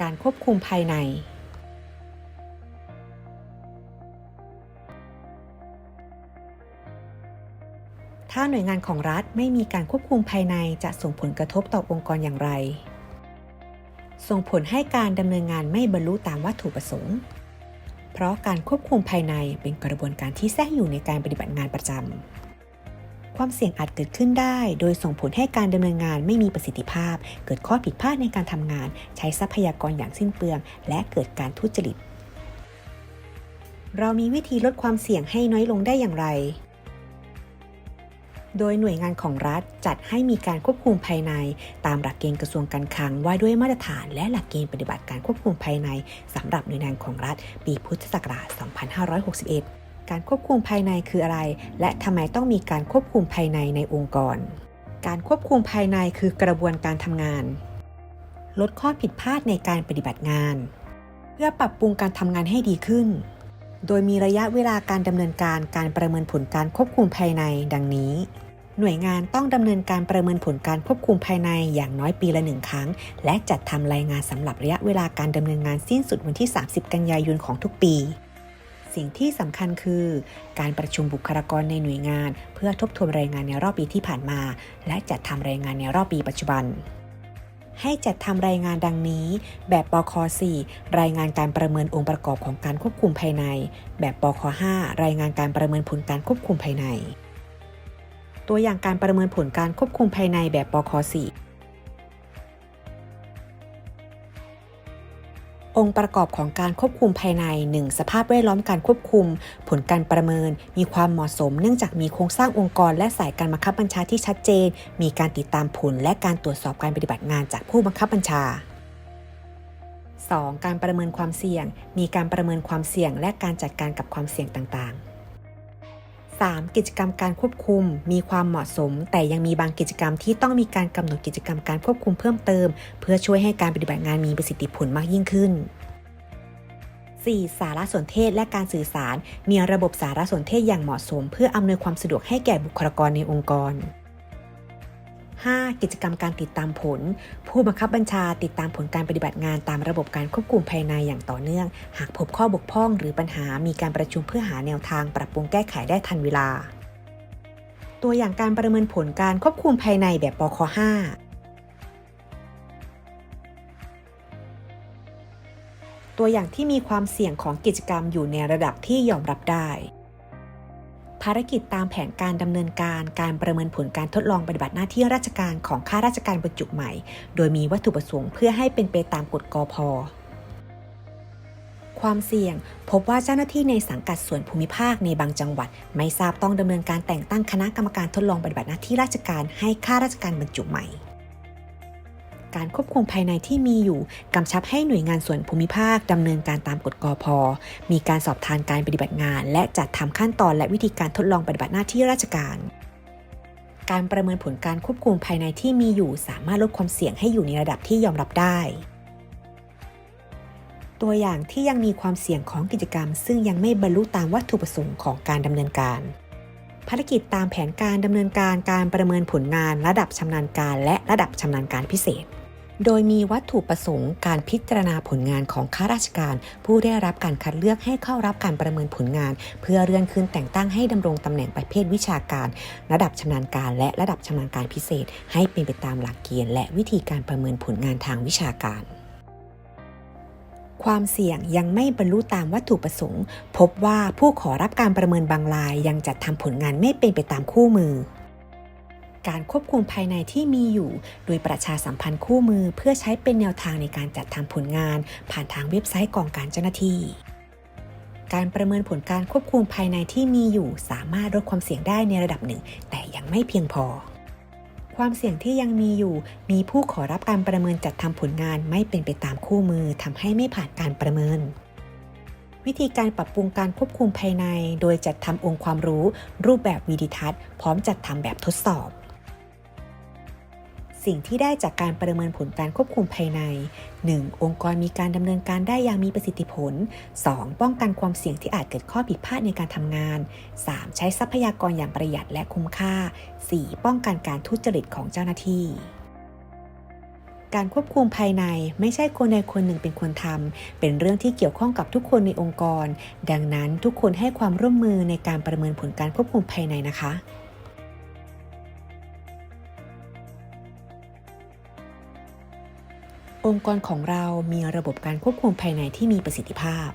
การควบคุมภายใน ถ้าหน่วยงานของรัฐไม่มีการควบคุมภายในจะส่งผลกระทบต่อองค์กรอย่างไร ส่งผลให้การดำเนินงานไม่บรรลุตามวัตถุประสงค์ เพราะการควบคุมภายในเป็นกระบวนการที่แทรกอยู่ในการปฏิบัติงานประจำ ความเสี่ยงอาจเกิดขึ้นได้ โดยส่งผลให้การดำเนินงานไม่มีประสิทธิภาพ เกิดข้อผิดพลาดในการทำงาน ใช้ทรัพยากรอย่างสิ้นเปลือง และเกิดการทุจริต เรามีวิธีลดความเสี่ยงให้น้อยลงได้อย่างไร โดยหน่วยงานของรัฐจัดให้มีการควบคุมภายใน ตามหลักเกณฑ์กระทรวงการคลังว่าด้วยมาตรฐาน และหลักเกณฑ์ปฏิบัติการควบคุมภายในสำหรับหน่วยงานของรัฐ ปีพุทธศักราช 2561 การควบคุมภายในคืออะไร และทำไมต้องมีการควบคุมภายในในองค์กร การควบคุมภายในคือกระบวนการทำงาน ลดข้อผิดพลาดในการปฏิบัติงาน เพื่อปรับปรุงการทำงานให้ดีขึ้น โดยมีระยะเวลาการดำเนินการการประเมินผลการควบคุมภายในดังนี้หน่วยงานต้องดำเนินการประเมินผลการควบคุมภายในอย่างน้อยปีละหนึ่งครั้ง และจัดทำรายงานสำหรับระยะเวลาการดำเนินงานสิ้นสุดวันที่ 30 กันยายนของทุกปี สิ่งที่สำคัญคือ การประชุมบุคลากรในหน่วยงาน เพื่อทบทวนรายงานในรอบปีที่ผ่านมา และจัดทำรายงานในรอบปีปัจจุบัน ให้จัดทำรายงานดังนี้ แบบปค4รายงานการประเมินองค์ประกอบของการควบคุมภายใน แบบปค5รายงานการประเมินผลการควบคุมภายใน ตัวอย่างการประเมินผลการควบคุมภายในแบบปค4 องค์ประกอบของการควบคุมภายใน 1. สภาพแวดล้อมการควบคุม ผลการประเมิน มีความเหมาะสม เนื่องจากมีโครงสร้างองค์กร และสายการบังคับบัญชาที่ชัดเจน มีการติดตามผลและการตรวจสอบการปฏิบัติงานจากผู้บังคับบัญชา 2. การประเมินความเสี่ยง มีการประเมินความเสี่ยง และการจัดการกับความเสี่ยงต่าง ๆ 3. กิจกรรมการควบคุม มีความเหมาะสม แต่ยังมีบางกิจกรรมที่ต้องมีการกำหนดกิจกรรมการควบคุมเพิ่มเติม เพื่อช่วยให้การปฏิบัติงานมีประสิทธิผลมากยิ่งขึ้น 4. สารสนเทศและการสื่อสาร มีระบบสารสนเทศอย่างเหมาะสม เพื่ออำนวยความสะดวกให้แก่บุคลากรในองค์กร 5. กิจกรรมการติดตามผล ผู้บังคับบัญชาติดตามผลการปฏิบัติงานตามระบบการควบคุมภายในอย่างต่อเนื่อง หากพบข้อบกพร่องหรือปัญหามีการประชุมเพื่อหาแนวทางปรับปรุงแก้ไขได้ทันเวลา ตัวอย่างการประเมินผลการควบคุมภายในแบบปค5 ตัวอย่างที่มีความเสี่ยงของกิจกรรมอยู่ในระดับที่ยอมรับได้ ภารกิจตามแผนการดำเนินการการประเมินผลการทดลองปฏิบัติหน้าที่ราชการของข้าราชการบรรจุใหม่ โดยมีวัตถุประสงค์เพื่อให้เป็นไปตามกฎกอพความเสี่ยง พบว่าเจ้าหน้าที่ในสังกัดส่วนภูมิภาคในบางจังหวัด ไม่ทราบต้องดำเนินการแต่งตั้งคณะกรรมการทดลองปฏิบัติหน้าที่ราชการให้ข้าราชการบรรจุใหม่ การควบคุมภายในที่มีอยู่กำชับให้หน่วยงานส่วนภูมิภาคดำเนินการตามกฎกอพมีการสอบทานการปฏิบัติงาน และจัดทำขั้นตอนและวิธีการทดลองปฏิบัติหน้าที่ราชการการประเมินผลการควบคุมภายในที่มีอยู่ สามารถลดความเสี่ยงให้อยู่ในระดับที่ยอมรับได้ ตัวอย่างที่ยังมีความเสี่ยงของกิจกรรม ซึ่งยังไม่บรรลุตามวัตถุประสงค์ของการดำเนินการ ภารกิจตามแผนการดำเนินการการประเมินผลงาน ระดับชำนาญการและระดับชำนาญการพิเศษ โดยมีวัตถุประสงค์การพิจารณาผลงานของข้าราชการ ผู้ได้รับการคัดเลือกให้เข้ารับการประเมินผลงาน เพื่อเลื่อนขึ้นแต่งตั้งให้ดำรงตำแหน่งประเภทวิชาการ ระดับชำนาญการและระดับชำนาญการพิเศษ ให้เป็นไปตามหลักเกณฑ์และวิธีการประเมินผลงานทางวิชาการความเสี่ยงยังไม่บรรลุตามวัตถุประสงค์ พบว่าผู้ขอรับการประเมินบางรายยังจัดทำผลงานไม่เป็นไปตามคู่มือ การควบคุมภายในที่มีอยู่ โดยประชาสัมพันธ์คู่มือ เพื่อใช้เป็นแนวทางในการจัดทำผลงาน ผ่านทางเว็บไซต์กองการเจ้าหน้าที่การประเมินผลการควบคุมภายในที่มีอยู่ สามารถลดความเสี่ยงได้ในระดับหนึ่ง แต่ยังไม่เพียงพอ ความเสี่ยงที่ยังมีอยู่ มีผู้ขอรับการประเมินจัดทำผลงานไม่เป็นไปตามคู่มือทำให้ไม่ผ่านการประเมิน วิธีการปรับปรุงการควบคุมภายใน โดยจัดทำองค์ความรู้ รูปแบบวิดีทัศน์ พร้อมจัดทำแบบทดสอบ สิ่งที่ได้จากการประเมินผลการควบคุมภายใน 1. องค์กรมีการดำเนินการได้อย่างมีประสิทธิผล 2. ป้องกันความเสี่ยงที่อาจเกิดข้อผิดพลาดในการทำงาน 3. ใช้ทรัพยากรอย่างประหยัดและคุ้มค่า 4. ป้องกันการทุจริตของเจ้าหน้าที่การควบคุมภายในไม่ใช่คนใดคนหนึ่งเป็นคนทำเป็นเรื่องที่เกี่ยวข้องกับทุกคนในองค์กร ดังนั้นทุกคนให้ความร่วมมือในการประเมินผลการควบคุมภายในนะคะ องค์กรของเรามีระบบการควบคุมภายในที่มีประสิทธิภาพ